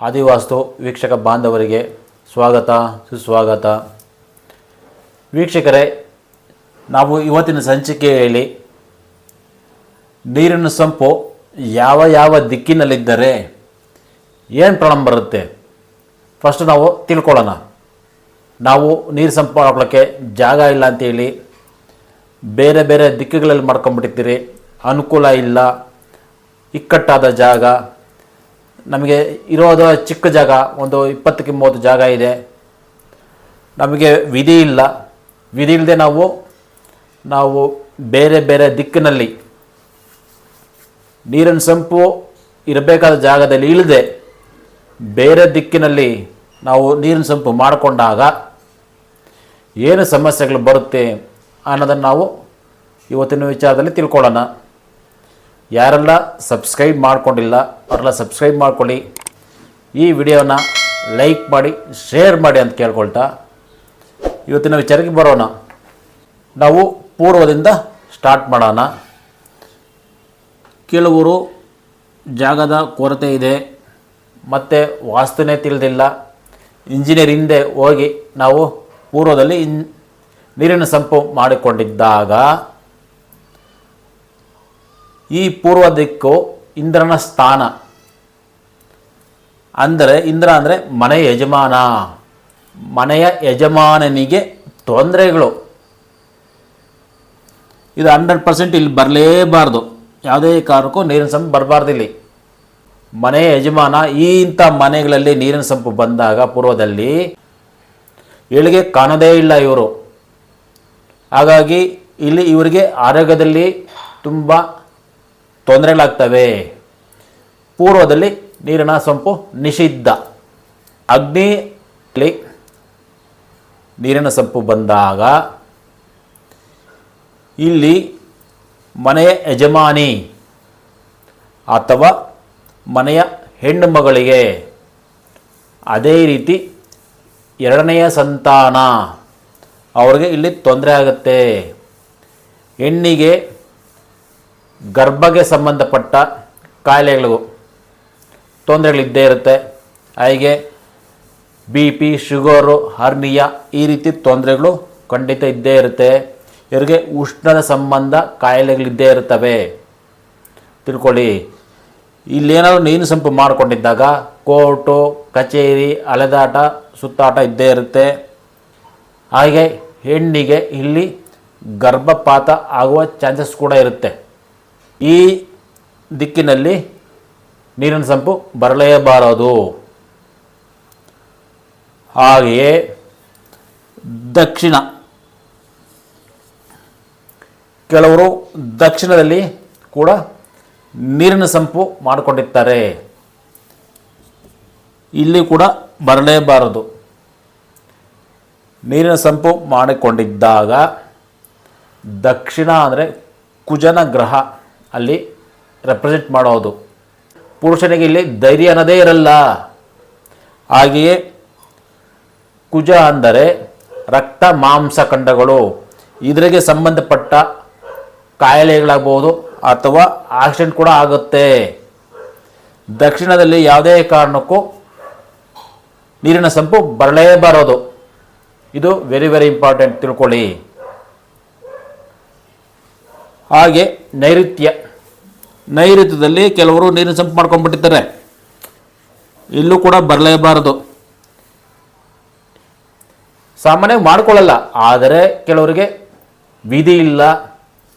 ಆದಿವಾಸ್ತು ವೀಕ್ಷಕ ಬಾಂಧವರಿಗೆ ಸ್ವಾಗತ, ಸುಸ್ವಾಗತ. ವೀಕ್ಷಕರೇ, ನಾವು ಇವತ್ತಿನ ಸಂಚಿಕೆಯಲ್ಲಿ ನೀರಿನ ಸಂಪು ಯಾವ ಯಾವ ದಿಕ್ಕಿನಲ್ಲಿದ್ದರೆ ಏನು ಪ್ರಾಬ್ಲಮ್ ಬರುತ್ತೆ? ಫಸ್ಟ್ ನಾವು ತಿಳ್ಕೊಳ್ಳೋಣ. ನಾವು ನೀರು ಸಂಪು ಹಾಕೋಕ್ಕೆ ಜಾಗ ಇಲ್ಲ ಅಂತೇಳಿ ಬೇರೆ ಬೇರೆ ದಿಕ್ಕುಗಳಲ್ಲಿ ಮಾಡ್ಕೊಂಬಿಟ್ಟಿರ್ತೀರಿ ಅನುಕೂಲ ಇಲ್ಲ, ಇಕ್ಕಟ್ಟಾದ ಜಾಗ. ನಮಗೆ ಇರೋದು ಚಿಕ್ಕ ಜಾಗ, ಒಂದು ಇಪ್ಪತ್ತಕ್ಕೆ ಮೂವತ್ತು ಜಾಗ ಇದೆ. ನಮಗೆ ವಿಧಿ ಇಲ್ಲ. ವಿಧಿ ಇಲ್ಲದೆ ನಾವು ನಾವು ಬೇರೆ ಬೇರೆ ದಿಕ್ಕಿನಲ್ಲಿ ನೀರಿನ ಸಂಪು ಇರಬೇಕಾದ ಜಾಗದಲ್ಲಿ ಇಲ್ಲದೆ ಬೇರೆ ದಿಕ್ಕಿನಲ್ಲಿ ನಾವು ನೀರಿನ ಸಂಪು ಮಾಡಿಕೊಂಡಾಗ ಏನು ಸಮಸ್ಯೆಗಳು ಬರುತ್ತೆ ಅನ್ನೋದನ್ನು ನಾವು ಇವತ್ತಿನ ವಿಚಾರದಲ್ಲಿ ತಿಳ್ಕೊಳ್ಳೋಣ. ಯಾರೆಲ್ಲ ಸಬ್ಸ್ಕ್ರೈಬ್ ಮಾಡಿಕೊಂಡಿಲ್ಲ ಅವರೆಲ್ಲ ಸಬ್ಸ್ಕ್ರೈಬ್ ಮಾಡಿಕೊಳ್ಳಿ. ಈ ವಿಡಿಯೋನ ಲೈಕ್ ಮಾಡಿ, ಶೇರ್ ಮಾಡಿ ಅಂತ ಕೇಳ್ಕೊಳ್ತಾ. ಇವತ್ತಿನ ವಿಚಾರಕ್ಕೆ ಬರೋಣ. ನಾವು ಪೂರ್ವದಿಂದ ಸ್ಟಾರ್ಟ್ ಮಾಡೋಣ. ಕೆಲವರು ಜಾಗದ ಕೊರತೆ ಇದೆ, ಮತ್ತು ವಾಸ್ತುನೇ ತಿಳಿದಿಲ್ಲ. ಇಂಜಿನಿಯರ್ ಹಿಂದೆ ಹೋಗಿ ನಾವು ಪೂರ್ವದಲ್ಲಿ ಇನ್ ನೀರಿನ ಸಂಪು ಮಾಡಿಕೊಂಡಿದ್ದಾಗ ಈ ಪೂರ್ವ ದಿಕ್ಕು ಇಂದ್ರನ ಸ್ಥಾನ. ಅಂದರೆ ಇಂದ್ರ ಅಂದರೆ ಮನೆ ಯಜಮಾನ. ಮನೆಯ ಯಜಮಾನನಿಗೆ ತೊಂದರೆಗಳು. ಇದು ಹಂಡ್ರೆಡ್ ಪರ್ಸೆಂಟ್ ಇಲ್ಲಿ ಬರಲೇಬಾರ್ದು. ಯಾವುದೇ ಕಾರಣಕ್ಕೂ ನೀರಿನ ಸಂಪು ಬರಬಾರ್ದು ಇಲ್ಲಿ. ಮನೆಯ ಯಜಮಾನ ಈ ಇಂಥ ಮನೆಗಳಲ್ಲಿ ನೀರಿನ ಸಂಪು ಬಂದಾಗ ಪೂರ್ವದಲ್ಲಿ ಏಳಿಗೆ ಕಾಣೋದೇ ಇಲ್ಲ ಇವರು. ಹಾಗಾಗಿ ಇಲ್ಲಿ ಇವರಿಗೆ ಆರೋಗ್ಯದಲ್ಲಿ ತುಂಬ ತೊಂದರೆಗಳಾಗ್ತವೆ. ಪೂರ್ವದಲ್ಲಿ ನೀರಿನ ಸಂಪು ನಿಷಿದ್ಧ. ಅಗ್ನಿಲಿ ನೀರಿನ ಸಂಪು ಬಂದಾಗ ಇಲ್ಲಿ ಮನೆಯ ಯಜಮಾನಿ ಅಥವಾ ಮನೆಯ ಹೆಣ್ಣು ಮಗಳಿಗೆ ಅದೇ ರೀತಿ ಎರಡನೆಯ ಸಂತಾನ. ಅವ್ರಿಗೆ ಇಲ್ಲಿ ತೊಂದರೆ ಆಗುತ್ತೆ. ಹೆಣ್ಣಿಗೆ ಗರ್ಭಗೆ ಸಂಬಂಧಪಟ್ಟ ಕಾಯಿಲೆಗಳು, ತೊಂದರೆಗಳಿದ್ದೇ ಇರುತ್ತೆ. ಹಾಗೆ ಬಿ ಪಿ ಶುಗರು ಹರ್ನಿಯಾ ಈ ರೀತಿ ತೊಂದರೆಗಳು ಖಂಡಿತ ಇದ್ದೇ ಇರುತ್ತೆ. ಇವರಿಗೆ ಉಷ್ಣದ ಸಂಬಂಧ ಕಾಯಿಲೆಗಳಿದ್ದೇ ಇರ್ತವೆ ತಿಳ್ಕೊಳ್ಳಿ. ಇಲ್ಲೇನಾದರೂ ನೀನು ಸಂಪು ಮಾಡಿಕೊಂಡಿದ್ದಾಗ ಕೋರ್ಟು, ಕಚೇರಿ, ಅಲೆದಾಟ, ಸುತ್ತಾಟ ಇದ್ದೇ ಇರುತ್ತೆ. ಹಾಗೆ ಹೆಣ್ಣಿಗೆ ಇಲ್ಲಿ ಗರ್ಭಪಾತ ಆಗುವ ಚಾನ್ಸಸ್ ಕೂಡ ಇರುತ್ತೆ. ಈ ದಿಕ್ಕಿನಲ್ಲಿ ನೀರಿನ ಸಂಪು ಬರಲೇಬಾರದು. ಹಾಗೆಯೇ ದಕ್ಷಿಣ. ಕೆಲವರು ದಕ್ಷಿಣದಲ್ಲಿ ಕೂಡ ನೀರಿನ ಸಂಪು ಮಾಡಿಕೊಂಡಿರ್ತಾರೆ. ಇಲ್ಲಿ ಕೂಡ ಬರಲೇಬಾರದು. ನೀರಿನ ಸಂಪು ಮಾಡಿಕೊಂಡಿದ್ದಾಗ ದಕ್ಷಿಣ ಅಂದರೆ ಕುಜನ ಗ್ರಹ. ಅಲ್ಲಿ ರೆಪ್ರೆಸೆಂಟ್ ಮಾಡೋದು. ಪುರುಷನಿಗೆ ಇಲ್ಲಿ ಧೈರ್ಯ ಅನ್ನೋದೇ ಇರಲ್ಲ. ಹಾಗೆಯೇ ಕುಜ ಅಂದರೆ ರಕ್ತ ಮಾಂಸಖಂಡಗಳು ಇದರಿಗೆ ಸಂಬಂಧಪಟ್ಟ ಕಾಯಿಲೆಗಳಾಗ್ಬೋದು ಅಥವಾ ಆಕ್ಸಿಡೆಂಟ್ ಕೂಡ ಆಗುತ್ತೆ. ದಕ್ಷಿಣದಲ್ಲಿ ಯಾವುದೇ ಕಾರಣಕ್ಕೂ ನೀರಿನ ಸಂಪು ಬರಲೇಬಾರದು ಇದು ವೆರಿ ವೆರಿ ಇಂಪಾರ್ಟೆಂಟ್ ತಿಳ್ಕೊಳ್ಳಿ. ಹಾಗೆ ನೈಋತ್ಯ. ನೈಋತ್ಯದಲ್ಲಿ ಕೆಲವರು ನೀರಿನ ಸಂಪ್ ಮಾಡ್ಕೊಂಡ್ಬಿಟ್ಟಿರ್ತಾರೆ. ಇಲ್ಲೂ ಕೂಡ ಬರಲೇಬಾರದು. ಸಾಮಾನ್ಯವಾಗಿ ಮಾಡ್ಕೊಳ್ಳಲ್ಲ, ಆದರೆ ಕೆಲವರಿಗೆ ವಿಧಿ ಇಲ್ಲ,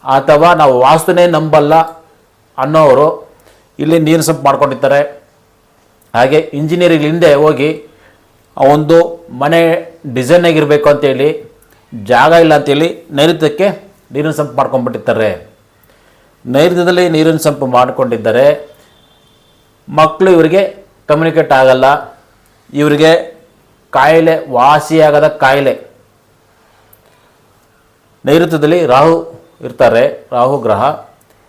ಅಥವಾ ನಾವು ವಾಸ್ತುನೇ ನಂಬಲ್ಲ ಅನ್ನೋರು ಇಲ್ಲಿ ನೀರು ಸಂಪು ಮಾಡ್ಕೊಂಡಿರ್ತಾರೆ. ಹಾಗೆ ಇಂಜಿನಿಯರಿಂಗ್ ಹಿಂದೆ ಹೋಗಿ ಒಂದು ಮನೆ ಡಿಸೈನ್ ಆಗಿರಬೇಕು ಅಂತೇಳಿ, ಜಾಗ ಇಲ್ಲ ಅಂತೇಳಿ ನೈಋತ್ಯಕ್ಕೆ ನೀರಿನ ಸಂಪು ಮಾಡ್ಕೊಂಡ್ಬಿಟ್ಟಿರ್ತಾರೆ. ನೈಋತ್ಯದಲ್ಲಿ ನೀರಿನ ಸಂಪು ಮಾಡಿಕೊಂಡಿದ್ದರೆ. ಮಕ್ಕಳು ಇವರಿಗೆ ಕಮ್ಯುನಿಕೇಟ್ ಆಗಲ್ಲ. ಇವರಿಗೆ ಕಾಯಿಲೆ ವಾಸಿಯಾಗದ ಕಾಯಿಲೆ. ನೈಋತ್ಯದಲ್ಲಿ ರಾಹು ಇರ್ತಾರೆ, ರಾಹು ಗ್ರಹ.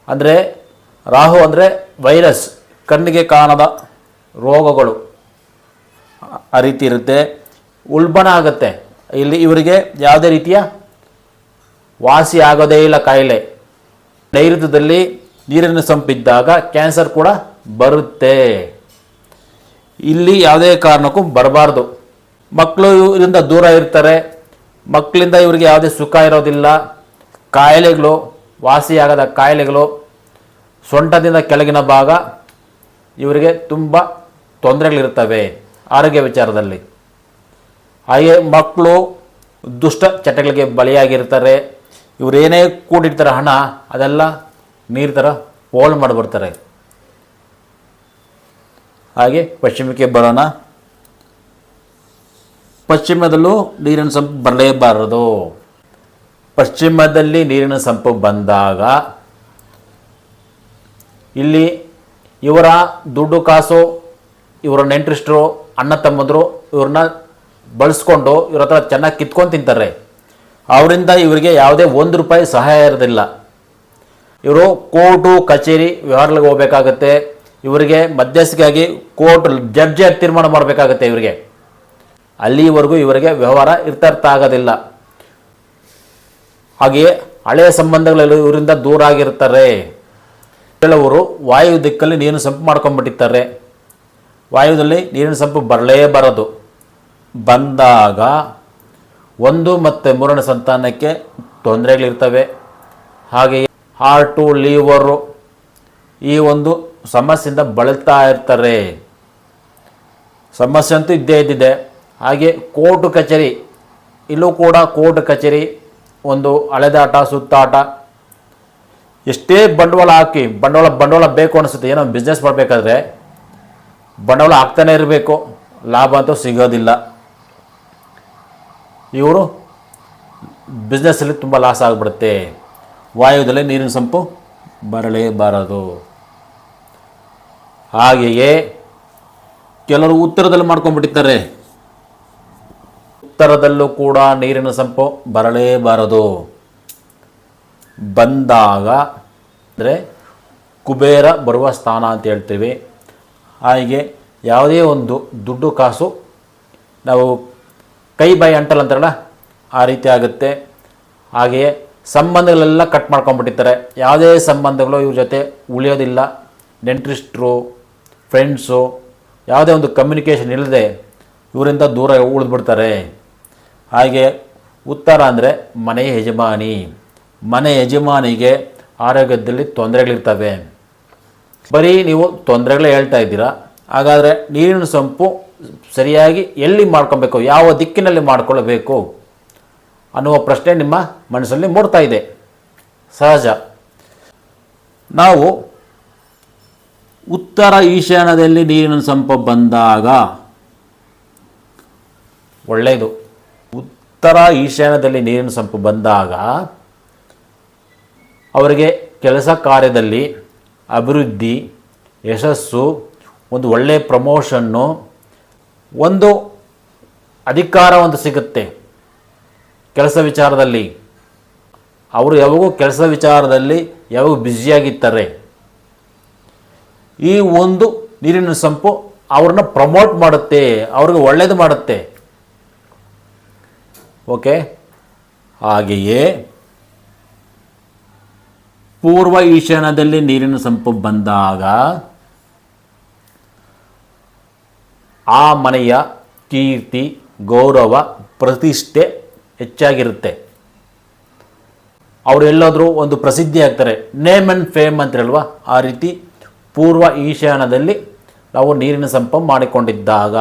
ಅಂದರೆ ರಾಹು ಅಂದರೆ ವೈರಸ್ ಕಣ್ಣಿಗೆ ಕಾಣದ ರೋಗಗಳು. ಆ ರೀತಿ ಇರುತ್ತೆ. ಉಲ್ಬಣ ಆಗುತ್ತೆ. ಇಲ್ಲಿ ಇವರಿಗೆ ಯಾವುದೇ ರೀತಿಯ ವಾಸಿ ಆಗೋದೇ ಇಲ್ಲ ಕಾಯಿಲೆ. ನೈಋತ್ಯದಲ್ಲಿ ನೀರನ್ನು ಸಂಪಿದ್ದಾಗ ಕ್ಯಾನ್ಸರ್ ಕೂಡ ಬರುತ್ತೆ. ಇಲ್ಲಿ ಯಾವುದೇ ಕಾರಣಕ್ಕೂ ಬರಬಾರ್ದು. ಮಕ್ಕಳು ಇವರಿಂದ ದೂರ ಇರ್ತಾರೆ. ಮಕ್ಕಳಿಂದ ಇವರಿಗೆ ಯಾವುದೇ ಸುಖ ಇರೋದಿಲ್ಲ. ಕಾಯಿಲೆಗಳು, ವಾಸಿಯಾಗದ ಕಾಯಿಲೆಗಳು, ಸೊಂಟದಿಂದ ಕೆಳಗಿನ ಭಾಗ ಇವರಿಗೆ ತುಂಬ ತೊಂದರೆಗಳಿರ್ತವೆ ಆರೋಗ್ಯ ವಿಚಾರದಲ್ಲಿ. ಹಾಗೆ ಮಕ್ಕಳು ದುಷ್ಟ ಚಟಗಳಿಗೆ ಬಲಿಯಾಗಿರ್ತಾರೆ. ಇವ್ರು ಏನೇ ಕೂಡಿರ್ತಾರೆ ಹಣ, ಅದೆಲ್ಲ ನೀರು ಥರ ಪೋಲ್ ಮಾಡಿಬಿಡ್ತಾರೆ ಹಾಗೆ ಪಶ್ಚಿಮಕ್ಕೆ ಬರೋಣ. ಪಶ್ಚಿಮದಲ್ಲೂ ನೀರಿನ ಸಂಪು ಬರಲೇಬಾರದು. ಪಶ್ಚಿಮದಲ್ಲಿ ನೀರಿನ ಸಂಪು ಬಂದಾಗ ಇಲ್ಲಿ ಇವರ ದುಡ್ಡು ಕಾಸು, ಇವರ ನೆಂಟ್ರಿಸ್ಟ್ರು, ಅಣ್ಣ ತಮ್ಮಂದರು ಇವ್ರನ್ನ ಬಳಸ್ಕೊಂಡು ಇವ್ರ ಹತ್ರ ಚೆನ್ನಾಗಿ ಕಿತ್ಕೊಂಡು ತಿಂತಾರೆ. ಅವರಿಂದ ಇವರಿಗೆ ಯಾವುದೇ ಒಂದು ರೂಪಾಯಿ ಸಹಾಯ ಇರೋದಿಲ್ಲ. ಇವರು ಕೋರ್ಟು, ಕಚೇರಿ, ವ್ಯವಹಾರಗಳಿಗೆ ಹೋಗಬೇಕಾಗತ್ತೆ. ಇವರಿಗೆ ಮಧ್ಯಸ್ಥಿಗಾಗಿ ಕೋರ್ಟ್ ಜಡ್ಜಿ ತೀರ್ಮಾನ ಮಾಡಬೇಕಾಗತ್ತೆ ಇವರಿಗೆ. ಅಲ್ಲಿವರೆಗೂ ಇವರಿಗೆ ವ್ಯವಹಾರ ಇರ್ತಾರ್ಥ ಆಗೋದಿಲ್ಲ. ಹಾಗೆಯೇ ಹಳೆಯ ಸಂಬಂಧಗಳೆಲ್ಲ ಇವರಿಂದ ದೂರ ಆಗಿರ್ತಾರೆ. ಕೆಲವರು ವಾಯು ದಿಕ್ಕಲ್ಲಿ ನೀರಿನ ಸಂಪು ಮಾಡ್ಕೊಂಡ್ಬಿಟ್ಟಿರ್ತಾರೆ. ವಾಯುದಲ್ಲಿ ನೀರಿನ ಸಂಪು ಬರಲೇಬಾರದು ಬಂದಾಗ ಒಂದು ಮತ್ತು ಮೂರನೇ ಸಂತಾನಕ್ಕೆ ತೊಂದರೆಗಳಿರ್ತವೆ. ಹಾಗೆಯೇ ಹಾರ್ಟು ಲೀವರು ಈ ಒಂದು ಸಮಸ್ಯೆಯಿಂದ ಬಳಲ್ತಾ ಇರ್ತಾರೆ. ಸಮಸ್ಯೆ ಅಂತೂ ಇದ್ದೇ ಇದ್ದಿದೆ. ಹಾಗೆ ಕೋರ್ಟು ಕಚೇರಿ, ಇಲ್ಲೂ ಕೂಡ ಕೋರ್ಟ್ ಕಚೇರಿ, ಒಂದು ಹಳೆದಾಟ ಸುತ್ತಾಟ, ಎಷ್ಟೇ ಬಂಡವಾಳ ಹಾಕಿ, ಬಂಡವಾಳ ಬಂಡವಾಳ ಬೇಕು ಅನಿಸುತ್ತೆ. ಏನೋ ಬಿಸ್ನೆಸ್ ಮಾಡಬೇಕಾದ್ರೆ ಬಂಡವಾಳ ಹಾಕ್ತಾನೆ ಇರಬೇಕು. ಲಾಭ ಅಂತೂ ಸಿಗೋದಿಲ್ಲ. ಇವರು ಬಿಸ್ನೆಸ್ಸಲ್ಲಿ ತುಂಬ ಲಾಸ್ ಆಗಿಬಿಡುತ್ತೆ. ವಾಯುದಲ್ಲಿ ನೀರಿನ ಸಂಪು ಬರಲೇಬಾರದು ಹಾಗೆಯೇ ಕೆಲವರು ಉತ್ತರದಲ್ಲಿ ಮಾಡ್ಕೊಂಡ್ಬಿಟ್ಟಿರ್ತಾರೆ ಉತ್ತರದಲ್ಲೂ ಕೂಡ ನೀರಿನ ಸಂಪು ಬರಲೇಬಾರದು ಬಂದಾಗ ಅಂದರೆ ಕುಬೇರ ಬರುವ ಸ್ಥಾನ ಅಂತ ಹೇಳ್ತೀವಿ. ಹಾಗೆ ಯಾವುದೇ ಒಂದು ದುಡ್ಡು ಕಾಸು ನಾವು ಕೈ, ಬಾಯಿ, ಅಂಟಲ್ ಅಂತಾರಲ್ಲ, ಆ ರೀತಿ ಆಗುತ್ತೆ. ಹಾಗೆಯೇ ಸಂಬಂಧಗಳೆಲ್ಲ ಕಟ್ ಮಾಡ್ಕೊಂಡ್ಬಿಟ್ಟಿರ್ತಾರೆ. ಯಾವುದೇ ಸಂಬಂಧಗಳು ಇವ್ರ ಜೊತೆ ಉಳಿಯೋದಿಲ್ಲ. ನೆಂಟ್ರಿಸ್ಟ್ರು ಫ್ರೆಂಡ್ಸು ಯಾವುದೇ ಒಂದು ಕಮ್ಯುನಿಕೇಷನ್ ಇಲ್ಲದೆ ಇವರಿಂದ ದೂರ ಉಳಿದ್ಬಿಡ್ತಾರೆ. ಹಾಗೆ ಉತ್ತರ ಅಂದರೆ ಮನೆ ಯಜಮಾನಿ. ಮನೆ ಯಜಮಾನಿಗೆ ಆರೋಗ್ಯದಲ್ಲಿ ತೊಂದರೆಗಳಿರ್ತವೆ. ಬರೀ ನೀವು ತೊಂದರೆಗಳೇ ಹೇಳ್ತಾ ಇದ್ದೀರಾ. ಹಾಗಾದರೆ ನೀರಿನ ಸಂಪು ಸರಿಯಾಗಿ ಎಲ್ಲಿ ಮಾಡ್ಕೊಬೇಕು, ಯಾವ ದಿಕ್ಕಿನಲ್ಲಿ ಮಾಡ್ಕೊಳ್ಬೇಕು ಅನ್ನುವ ಪ್ರಶ್ನೆ ನಿಮ್ಮ ಮನಸ್ಸಲ್ಲಿ ಮೂಡ್ತಾ ಇದೆ. ಸಹಜ. ನಾವು ಉತ್ತರ ಈಶಾನ್ಯದಲ್ಲಿ ನೀರಿನ ಸಂಪ ಬಂದಾಗ ಒಳ್ಳೆಯದು. ಉತ್ತರ ಈಶಾನ್ಯದಲ್ಲಿ ನೀರಿನ ಸಂಪ ಬಂದಾಗ ಅವರಿಗೆ ಕೆಲಸ ಕಾರ್ಯದಲ್ಲಿ ಅಭಿವೃದ್ಧಿ, ಯಶಸ್ಸು, ಒಂದು ಒಳ್ಳೆಯ ಪ್ರಮೋಷನ್ನು ಒಂದು ಅಧಿಕಾರ ಒಂದು ಸಿಗುತ್ತೆ ಕೆಲಸ ವಿಚಾರದಲ್ಲಿ. ಅವರು ಯಾವಾಗೂ ಕೆಲಸ ವಿಚಾರದಲ್ಲಿ ಯಾವಾಗ ಬ್ಯುಸಿಯಾಗಿರ್ತಾರೆ. ಈ ಒಂದು ನೀರಿನ ಸಂಪು ಅವ್ರನ್ನ ಪ್ರಮೋಟ್ ಮಾಡುತ್ತೆ, ಅವ್ರಿಗೆ ಒಳ್ಳೇದು ಮಾಡುತ್ತೆ. ಓಕೆ? ಹಾಗೆಯೇ ಪೂರ್ವ ಈಶಾನ್ಯದಲ್ಲಿ ನೀರಿನ ಸಂಪು ಬಂದಾಗ ಆ ಮನೆಯ ಕೀರ್ತಿ, ಗೌರವ, ಪ್ರತಿಷ್ಠೆ ಹೆಚ್ಚಾಗಿರುತ್ತೆ. ಅವರು ಎಲ್ಲಾದರೂ ಒಂದು ಪ್ರಸಿದ್ಧಿ ಆಗ್ತಾರೆ. ನೇಮ್ ಆ್ಯಂಡ್ ಫೇಮ್ ಅಂತಿರಲ್ವ? ಆ ರೀತಿ ಪೂರ್ವ ಈಶಾನ್ಯದಲ್ಲಿ ನಾವು ನೀರಿನ ಸಂಪ ಮಾಡಿಕೊಂಡಿದ್ದಾಗ.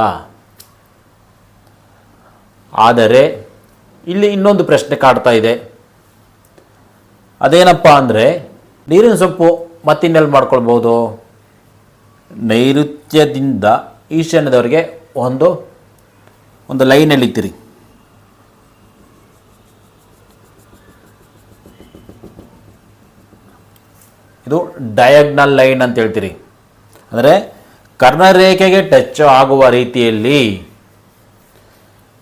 ಆದರೆ, ಇಲ್ಲಿ ಇನ್ನೊಂದು ಪ್ರಶ್ನೆ ಕಾಡ್ತಾ ಇದೆ. ಅದೇನಪ್ಪ ಅಂದರೆ, ನೀರಿನ ಸೊಪ್ಪು ಮತ್ತಿನ್ನೆಲ್ಲಿ ಮಾಡ್ಕೊಳ್ಬೋದು? ನೈಋತ್ಯದಿಂದ ಈಶಾನ್ಯದವರೆಗೆ ಒಂದು ಒಂದು ಲೈನಲ್ಲಿ ಇತ್ತಿರಿ ಇದು ಡಯಾಗ್ನಲ್ ಲೈನ್ ಅಂತ ಹೇಳ್ತೀರಿ. ಅಂದರೆ ಕರ್ಣರೇಖೆಗೆ ಟಚ್ ಆಗುವ ರೀತಿಯಲ್ಲಿ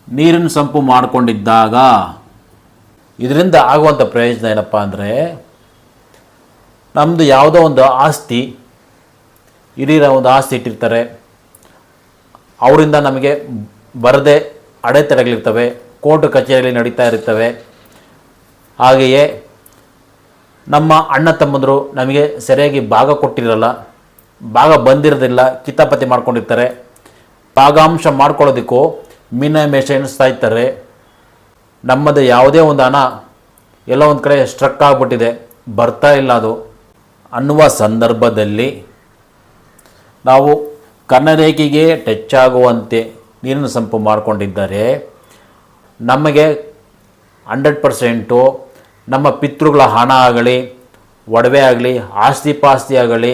ನೀರಿನ ಸಂಪು ಮಾಡಿಕೊಂಡಿದ್ದಾಗ ಇದರಿಂದ ಆಗುವಂಥ ಪ್ರಯೋಜನ ಏನಪ್ಪ ಅಂದರೆ ನಮ್ಮದು ಯಾವುದೋ ಒಂದು ಆಸ್ತಿ, ಹಿರಿಯರ ಒಂದು ಆಸ್ತಿ ಇಟ್ಟಿರ್ತಾರೆ. ಅವರಿಂದ ನಮಗೆ ಬರದೆ ಅಡೆತಡೆಗಳಿರ್ತವೆ, ಕೋರ್ಟ್ ಕಚೇರಿಯಲ್ಲಿ ನಡೀತಾ ಇರ್ತವೆ. ಹಾಗೆಯೇ ನಮ್ಮ ಅಣ್ಣ ತಮ್ಮಂದರು ನಮಗೆ ಸರಿಯಾಗಿ ಭಾಗ ಕೊಟ್ಟಿರಲ್ಲ, ಭಾಗ ಬಂದಿರೋದಿಲ್ಲ, ಕಿತಾಪತಿ ಮಾಡ್ಕೊಂಡಿರ್ತಾರೆ. ಭಾಗಾಂಶ ಮಾಡ್ಕೊಳ್ಳೋದಕ್ಕೂ ಮಿನಿಮೇಷ ಎಣಿಸ್ತಾ ಇರ್ತಾರೆ. ನಮ್ಮದು ಯಾವುದೇ ಒಂದು ಹಣ, ಎಲ್ಲೋ ಒಂದು ಕಡೆ ಸ್ಟ್ರಕ್ ಆಗಿಬಿಟ್ಟಿದೆ, ಬರ್ತಾ ಇಲ್ಲ ಅದು ಅನ್ನುವ ಸಂದರ್ಭದಲ್ಲಿ ನಾವು ಕನ್ನರೇಖೆಗೆ ಟಚ್ ಆಗುವಂತೆ ನೀರಿನ ಸಂಪು ಮಾಡಿಕೊಂಡಿದ್ದರೆ. ನಮಗೆ ಹಂಡ್ರೆಡ್ ಪರ್ಸೆಂಟು ನಮ್ಮ ಪಿತೃಗಳ ಹಣ ಆಗಲಿ, ಒಡವೆ ಆಗಲಿ, ಆಸ್ತಿ ಪಾಸ್ತಿ ಆಗಲಿ,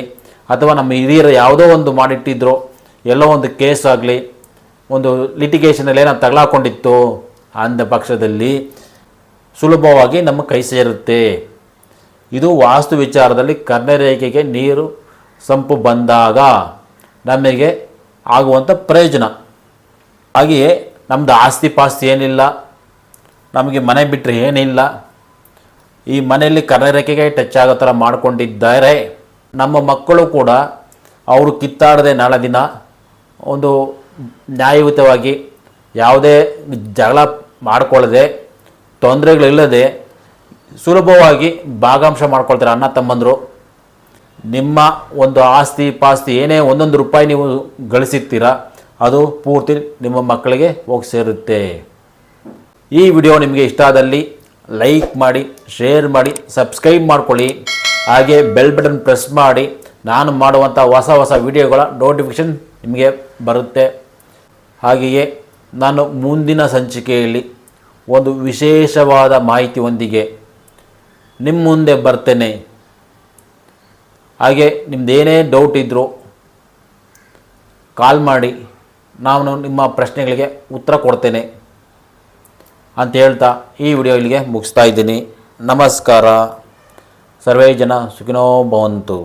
ಅಥವಾ ನಮ್ಮ ಹಿರಿಯರು ಯಾವುದೋ ಒಂದು ಮಾಡಿಟ್ಟಿದ್ರು, ಎಲ್ಲೋ ಒಂದು ಕೇಸ್ ಆಗಲಿ, ಒಂದು ಲಿಟಿಗೇಷನಲ್ಲಿ ಏನೋ ತಗಲಾಕೊಂಡಿತ್ತು ಅಂದ ಪಕ್ಷದಲ್ಲಿ ಸುಲಭವಾಗಿ ನಮ್ಮ ಕೈ ಸೇರುತ್ತೆ. ಇದು ವಾಸ್ತು ವಿಚಾರದಲ್ಲಿ ಕರ್ಣರೇಖೆಗೆ ನೀರು ಸಂಪು ಬಂದಾಗ ನಮಗೆ ಆಗುವಂಥ ಪ್ರಯೋಜನ. ಹಾಗೆಯೇ ನಮ್ಮದು ಆಸ್ತಿ ಪಾಸ್ತಿ ಏನಿಲ್ಲ, ನಮಗೆ ಮನೆ ಬಿಟ್ಟರೆ ಏನಿಲ್ಲ. ಈ ಮನೆಯಲ್ಲಿ ಕರ್ಣರೇಖೆಗೆ ಟಚ್ ಆಗೋ ಥರ ಮಾಡಿಕೊಂಡಿದ್ದಾರೆ. ನಮ್ಮ ಮಕ್ಕಳು ಕೂಡ ಅವರು ಕಿತ್ತಾಡದೆ ನಾಳೆ ದಿನ ಒಂದು ನ್ಯಾಯಯುತವಾಗಿ ಯಾವುದೇ ಜಗಳ ಮಾಡಿಕೊಳ್ಳದೆ, ತೊಂದರೆಗಳಿಲ್ಲದೆ ಸುಲಭವಾಗಿ ಭಾಗಾಂಶ ಮಾಡ್ಕೊಳ್ತಾರೆ ಅಣ್ಣ ತಮ್ಮಂದರು. ನಿಮ್ಮ ಒಂದು ಆಸ್ತಿ ಪಾಸ್ತಿ ಏನೇ ಒಂದೊಂದು ರೂಪಾಯಿ ನೀವು ಗಳಿಸಿರ್ತೀರ, ಅದು ಪೂರ್ತಿ ನಿಮ್ಮ ಮಕ್ಕಳಿಗೆ ಹೋಗಿ ಸೇರುತ್ತೆ. ಈ ವಿಡಿಯೋ ನಿಮಗೆ ಇಷ್ಟ ಆದಲ್ಲಿ ಲೈಕ್ ಮಾಡಿ, ಶೇರ್ ಮಾಡಿ, ಸಬ್ಸ್ಕ್ರೈಬ್ ಮಾಡ್ಕೊಳ್ಳಿ. ಹಾಗೆ ಬೆಲ್ ಬಟನ್ ಪ್ರೆಸ್ ಮಾಡಿ. ನಾನು ಮಾಡುವಂಥ ಹೊಸ ಹೊಸ ವಿಡಿಯೋಗಳ ನೋಟಿಫಿಕೇಷನ್ ನಿಮಗೆ ಬರುತ್ತೆ. ಹಾಗೆಯೇ ನಾನು ಮುಂದಿನ ಸಂಚಿಕೆಯಲ್ಲಿ ಒಂದು ವಿಶೇಷವಾದ ಮಾಹಿತಿಯೊಂದಿಗೆ ನಿಮ್ಮ ಮುಂದೆ ಬರ್ತೇನೆ. ಹಾಗೆ ನಿಮ್ಮದೇನೇ ಡೌಟ್ ಇದ್ದರೂ ಕಾಲ್ ಮಾಡಿ ನಾನು ನಿಮ್ಮ ಪ್ರಶ್ನೆಗಳಿಗೆ ಉತ್ತರ ಕೊಡ್ತೇನೆ ಅಂತ ಹೇಳ್ತಾ ಈ ವಿಡಿಯೋ ಇಲ್ಲಿಗೆ ಮುಗಿಸ್ತಾ ಇದ್ದೀನಿ. ನಮಸ್ಕಾರ. ಸರ್ವೇ ಜನ ಸುಖಿನೋ ಭವಂತು.